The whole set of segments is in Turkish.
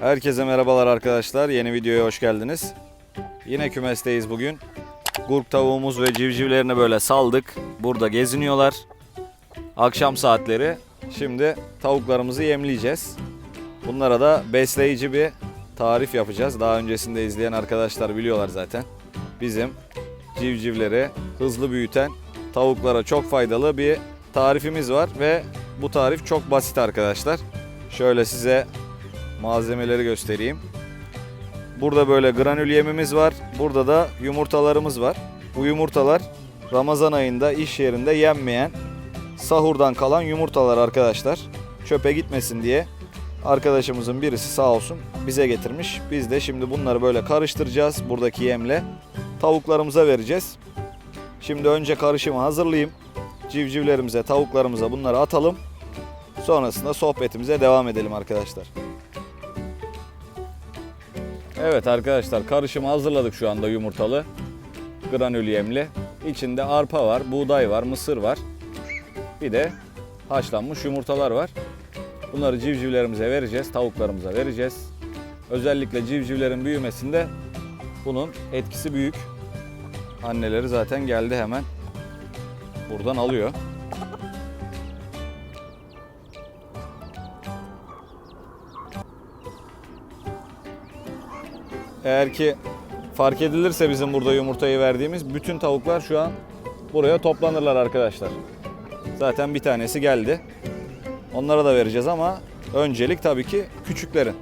Herkese merhabalar arkadaşlar. Yeni videoya hoş geldiniz. Yine kümesteyiz bugün. Gurk tavuğumuz ve civcivlerini böyle saldık. Burada geziniyorlar. Akşam saatleri. Şimdi tavuklarımızı yemleyeceğiz. Bunlara da besleyici bir tarif yapacağız. Daha öncesinde izleyen arkadaşlar biliyorlar zaten. Bizim civcivleri hızlı büyüten tavuklara çok faydalı bir tarifimiz var ve bu tarif çok basit arkadaşlar. Şöyle size malzemeleri göstereyim. Burada böyle granül yemimiz var. Burada da yumurtalarımız var. Bu yumurtalar Ramazan ayında iş yerinde yenmeyen sahurdan kalan yumurtalar arkadaşlar. Çöpe gitmesin diye arkadaşımızın birisi sağ olsun bize getirmiş. Biz de şimdi bunları böyle karıştıracağız buradaki yemle. Tavuklarımıza vereceğiz. Şimdi önce karışımı hazırlayayım. Civcivlerimize, tavuklarımıza bunları atalım. Sonrasında sohbetimize devam edelim arkadaşlar. Evet arkadaşlar karışımı hazırladık şu anda yumurtalı. Granül yemli. İçinde arpa var, buğday var, mısır var. Bir de haşlanmış yumurtalar var. Bunları civcivlerimize vereceğiz, tavuklarımıza vereceğiz. Özellikle civcivlerin büyümesinde bunun etkisi büyük. Anneleri zaten geldi hemen. Buradan alıyor. Eğer ki fark edilirse bizim burada yumurtayı verdiğimiz bütün tavuklar şu an buraya toplanırlar arkadaşlar. Zaten bir tanesi geldi. Onlara da vereceğiz ama öncelik tabii ki küçüklerin.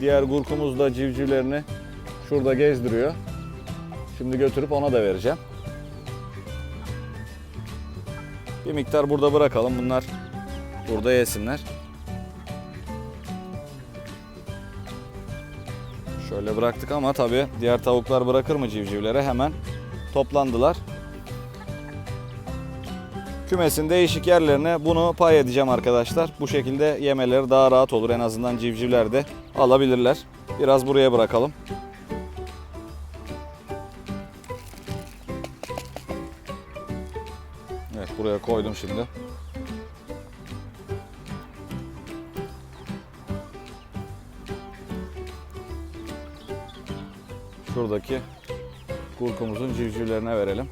Diğer gurkumuz da civcivlerini şurada gezdiriyor. Şimdi götürüp ona da vereceğim. Bir miktar burada bırakalım. Bunlar burada yesinler. Şöyle bıraktık ama tabii diğer tavuklar bırakır mı civcivlere? Hemen toplandılar. Kümesin değişik yerlerine bunu pay edeceğim arkadaşlar. Bu şekilde yemeleri daha rahat olur. En azından civcivler de alabilirler. Biraz buraya bırakalım. Evet buraya koydum şimdi. Şuradaki kurkumuzun civcivlerine verelim.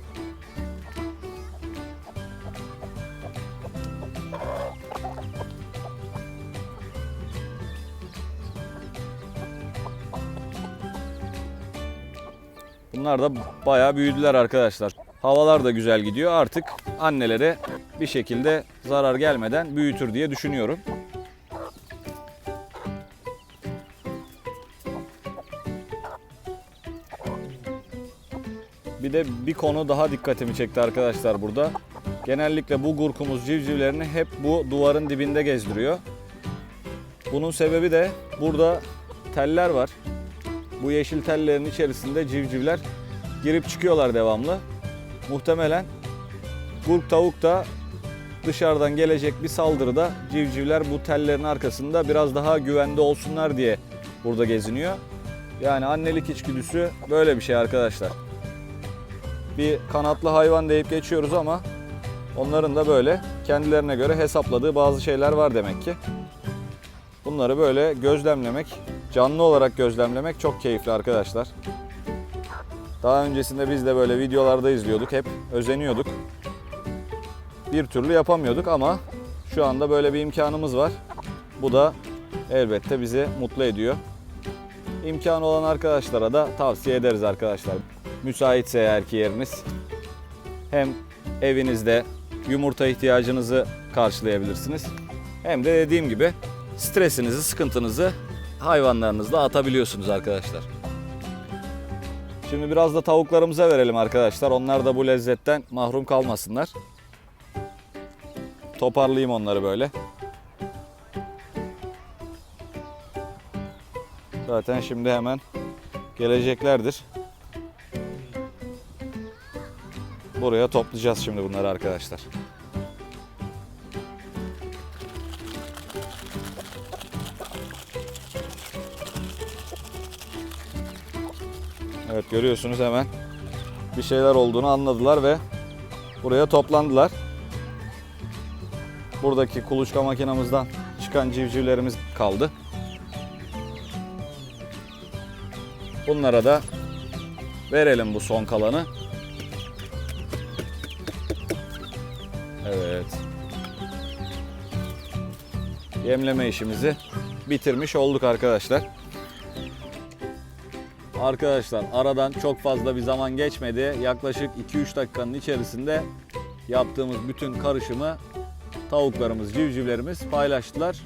Bunlar da bayağı büyüdüler arkadaşlar. Havalar da güzel gidiyor. Artık annelere bir şekilde zarar gelmeden büyütür diye düşünüyorum. Bir de bir konu daha dikkatimi çekti arkadaşlar burada. Genellikle bu gurkumuz civcivlerini hep bu duvarın dibinde gezdiriyor. Bunun sebebi de burada teller var. Bu yeşil tellerin içerisinde civcivler girip çıkıyorlar devamlı. Muhtemelen gurk tavuk da dışarıdan gelecek bir saldırıda civcivler bu tellerin arkasında biraz daha güvende olsunlar diye burada geziniyor. Yani annelik içgüdüsü böyle bir şey arkadaşlar. Bir kanatlı hayvan deyip geçiyoruz ama onların da böyle kendilerine göre hesapladığı bazı şeyler var demek ki. Bunları böyle gözlemlemek, canlı olarak gözlemlemek çok keyifli arkadaşlar. Daha öncesinde biz de böyle videolarda izliyorduk, hep özeniyorduk. Bir türlü yapamıyorduk ama şu anda böyle bir imkanımız var. Bu da elbette bizi mutlu ediyor. İmkanı olan arkadaşlara da tavsiye ederiz arkadaşlar. Müsaitse eğer ki yeriniz hem evinizde yumurta ihtiyacınızı karşılayabilirsiniz. Hem de dediğim gibi stresinizi, sıkıntınızı hayvanlarınızla atabiliyorsunuz arkadaşlar. Şimdi biraz da tavuklarımıza verelim arkadaşlar. Onlar da bu lezzetten mahrum kalmasınlar. Toparlayayım onları böyle. Zaten şimdi hemen geleceklerdir. Buraya toplayacağız şimdi bunları arkadaşlar. Evet görüyorsunuz hemen bir şeyler olduğunu anladılar ve buraya toplandılar. Buradaki kuluçka makinamızdan çıkan civcivlerimiz kaldı. Bunlara da verelim bu son kalanı. Evet. Yemleme işimizi bitirmiş olduk arkadaşlar. Arkadaşlar aradan çok fazla bir zaman geçmedi. Yaklaşık 2-3 dakikanın içerisinde yaptığımız bütün karışımı tavuklarımız, civcivlerimiz paylaştılar.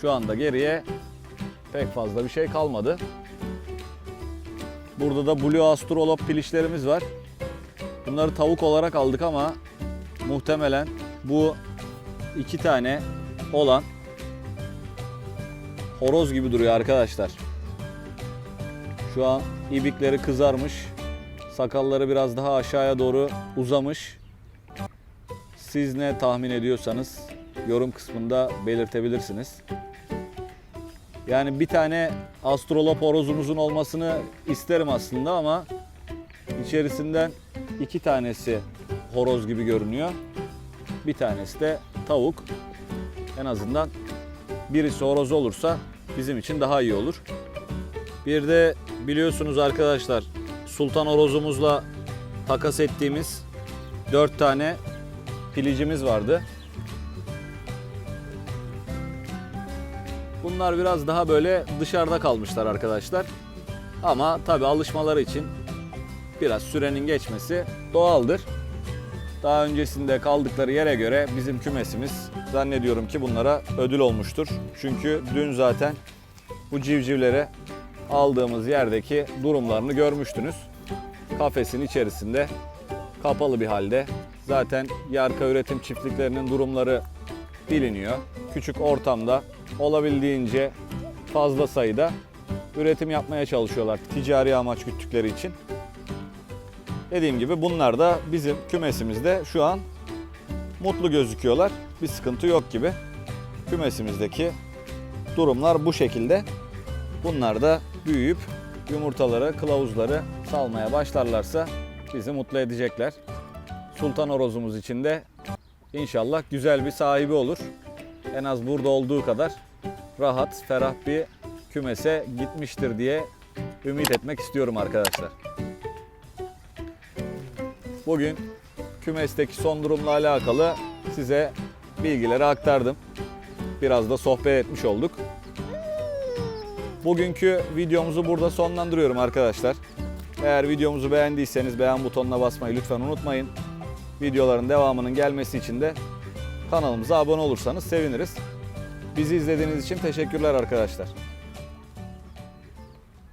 Şu anda geriye pek fazla bir şey kalmadı. Burada da Blue Astrolop pilişlerimiz var. Bunları tavuk olarak aldık ama muhtemelen bu iki tane olan horoz gibi duruyor arkadaşlar. Şu an ibikleri kızarmış. Sakalları biraz daha aşağıya doğru uzamış. Siz ne tahmin ediyorsanız yorum kısmında belirtebilirsiniz. Yani bir tane astrolop horozumuzun olmasını isterim aslında ama içerisinden iki tanesi horoz gibi görünüyor. Bir tanesi de tavuk. En azından birisi horoz olursa bizim için daha iyi olur. Bir de biliyorsunuz arkadaşlar sultan horozumuzla takas ettiğimiz 4 tane pilicimiz vardı. Bunlar biraz daha böyle dışarıda kalmışlar arkadaşlar. Ama tabi alışmaları için biraz sürenin geçmesi doğaldır. Daha öncesinde kaldıkları yere göre bizim kümesimiz zannediyorum ki bunlara ödül olmuştur. Çünkü dün zaten bu civcivlere aldığımız yerdeki durumlarını görmüştünüz. Kafesin içerisinde kapalı bir halde. Zaten yarka üretim çiftliklerinin durumları biliniyor. Küçük ortamda olabildiğince fazla sayıda üretim yapmaya çalışıyorlar ticari amaç güttükleri için. Dediğim gibi bunlar da bizim kümesimizde şu an mutlu gözüküyorlar. Bir sıkıntı yok gibi. Kümesimizdeki durumlar bu şekilde. Bunlar da büyüyüp yumurtaları, kılavuzları salmaya başlarlarsa bizi mutlu edecekler. Sultan horozumuz için de inşallah güzel bir sahibi olur. En az burada olduğu kadar rahat, ferah bir kümese gitmiştir diye ümit etmek istiyorum arkadaşlar. Bugün kümesteki son durumla alakalı size bilgileri aktardım. Biraz da sohbet etmiş olduk. Bugünkü videomuzu burada sonlandırıyorum arkadaşlar. Eğer videomuzu beğendiyseniz beğen butonuna basmayı lütfen unutmayın. Videoların devamının gelmesi için de kanalımıza abone olursanız seviniriz. Bizi izlediğiniz için teşekkürler arkadaşlar.